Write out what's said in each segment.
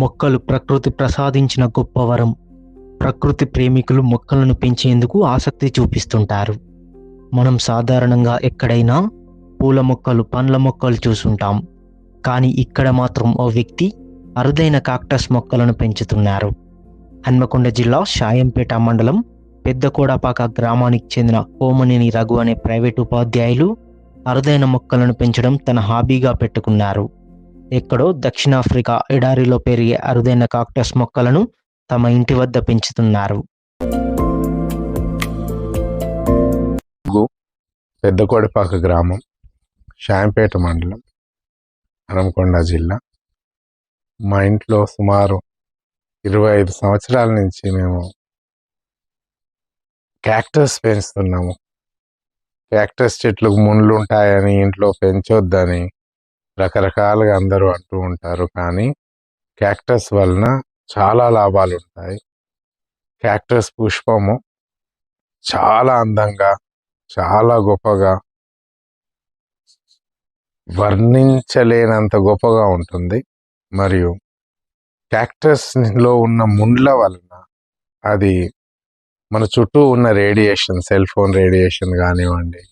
మొక్కలు ప్రకృతి ప్రసాదించిన గొప్ప వరం. ప్రకృతి ప్రేమికులు మొక్కలను పెంచేందుకు ఆసక్తి చూపిస్తుంటారు. మనం సాధారణంగా ఎక్కడైనా పూల మొక్కలు పండ్ల మొక్కలు చూసుంటాం. కానీ ఇక్కడ మాత్రం ఓ వ్యక్తి అరుదైన కాక్టస్ మొక్కలను పెంచుతున్నారు. హన్మకొండ జిల్లా షాయంపేట మండలం పెద్దకోడపాక గ్రామానికి చెందిన కోమనేని రఘు అనే ప్రైవేట్ ఉపాధ్యాయులు అరుదైన మొక్కలను పెంచడం తన హాబీగా పెట్టుకున్నారు. ఎక్కడో దక్షిణాఫ్రికా ఎడారిలో పెరిగే అరుదైన కాక్టస్ మొక్కలను తమ ఇంటి వద్ద పెంచుతున్నారు. పెద్దకోడిపాక గ్రామం షాంపేట మండలం హనంకొండ జిల్లా. మా ఇంట్లో సుమారు ఇరవై ఐదు సంవత్సరాల నుంచి మేము క్యాక్టస్ పెంచుతున్నాము. క్యాక్టస్ చెట్లకు ముళ్ళు ఉంటాయని ఇంట్లో పెంచొద్దని రకరకాలుగా అందరూ అంటూ ఉంటారు. కానీ క్యాక్టస్ వలన చాలా లాభాలు ఉంటాయి. క్యాక్టస్ పుష్పము చాలా అందంగా చాలా గొప్పగా వర్ణించలేనంత గొప్పగా ఉంటుంది. మరియు క్యాక్టస్లో ఉన్న ముండ్ల వలన అది మన చుట్టూ ఉన్న రేడియేషన్ సెల్ ఫోన్ రేడియేషన్ కానివ్వండి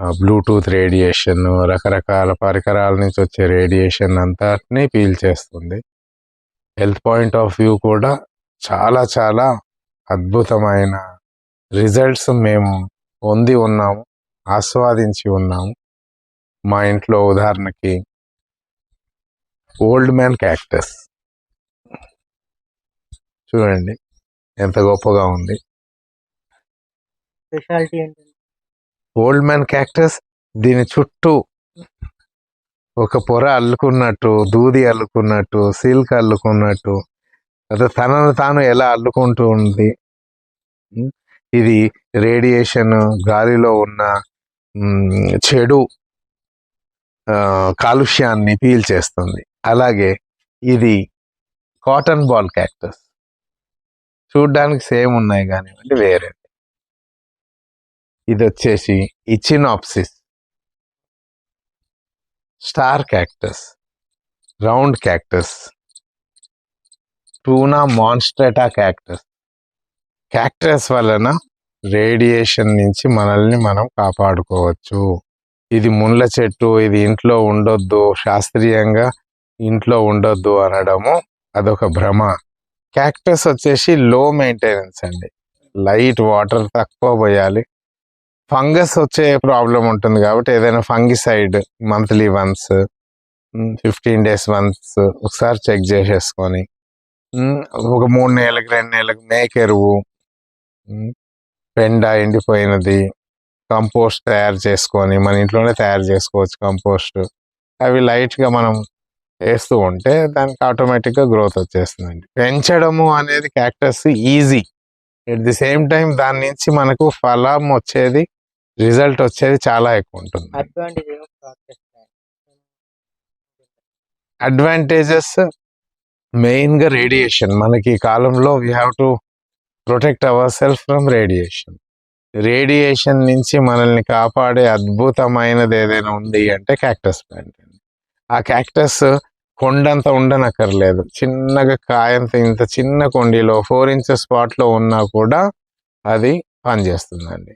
బ్లూటూత్ రేడియేషన్ రకరకాల పరికరాల నుంచి వచ్చే రేడియేషన్ అంతటినీ పీల్చేస్తుంది హెల్త్ పాయింట్ ఆఫ్ వ్యూ కూడా చాలా చాలా అద్భుతమైన రిజల్ట్స్ మేము పొంది ఉన్నాము ఆస్వాదించి ఉన్నాము. మా ఇంట్లో ఉదాహరణకి ఓల్డ్ మ్యాన్ క్యాక్టస్. చూడండి ఎంత గొప్పగా ఉంది. స్పెషాలిటీ ఏంటంటే ఓల్డ్ మ్యాన్ క్యాక్టస్ దీని చుట్టూ ఒక పొర అల్లుకున్నట్టు దూది అల్లుకున్నట్టు సిల్క్ అల్లుకున్నట్టు అదే తనను తాను ఎలా అల్లుకుంటూ ఉంది ఇది రేడియేషన్ గాలిలో ఉన్న చెడు ఆ, కాలుష్యాన్ని పీల్చేస్తుంది. అలాగే ఇది కాటన్ బాల్ క్యాక్టస్ చూడ్డానికి సేమ్ ఉన్నాయి కానివ్వండి వేరే ఇది వచ్చేసి Echinopsis star cactus. Round cactus. టూనా మాన్స్ట్రేటా క్యాక్టస్. క్యాక్టస్ వలన రేడియేషన్ నుంచి మనల్ని మనం కాపాడుకోవచ్చు. ఇది ముళ్ళ చెట్టు ఇది ఇంట్లో ఉండొద్దు శాస్త్రీయంగా ఇంట్లో ఉండొద్దు అనడము అదొక భ్రమ. క్యాక్టస్ వచ్చేసి లో మెయింటెనెన్స్ అండి. లైట్ వాటర్ తక్కువ పోయాలి. ఫంగస్ వచ్చే ప్రాబ్లం ఉంటుంది కాబట్టి ఏదైనా fungicide monthly once fifteen days once ఒకసారి చెక్ చేసేసుకొని ఉమ్, ఒక మూడు నెలలకు రెండు నెలలకు మేకెరువు ఎరువు పెండ ఎండిపోయినది కంపోస్ట్ తయారు చేసుకొని మన ఇంట్లోనే తయారు చేసుకోవచ్చు కంపోస్ట్. అవి లైట్గా మనం వేస్తూ ఉంటే దానికి ఆటోమేటిక్గా గ్రోత్ వచ్చేస్తుందండి. పెంచడము అనేది cactus easy. At the same time దాని నుంచి మనకు ఫలం వచ్చేది రిజల్ట్ వచ్చేది చాలా ఎక్కువ ఉంటుంది అడ్వాంటేజెస్ మెయిన్గా రేడియేషన్. మనకి ఈ కాలంలో we have to protect our self from radiation radiation నుంచి మనల్ని కాపాడే అద్భుతమైనది ఏదైనా ఉంది అంటే క్యాక్టస్ ప్లాంట్ అండి. ఆ క్యాక్టస్ కొండంత ఉండనక్కర్లేదు. చిన్నగా కాయంత ఇంత చిన్న కొండిలో ఫోర్ ఇంచెస్ స్పాట్లో ఉన్నా కూడా అది పనిచేస్తుందండి.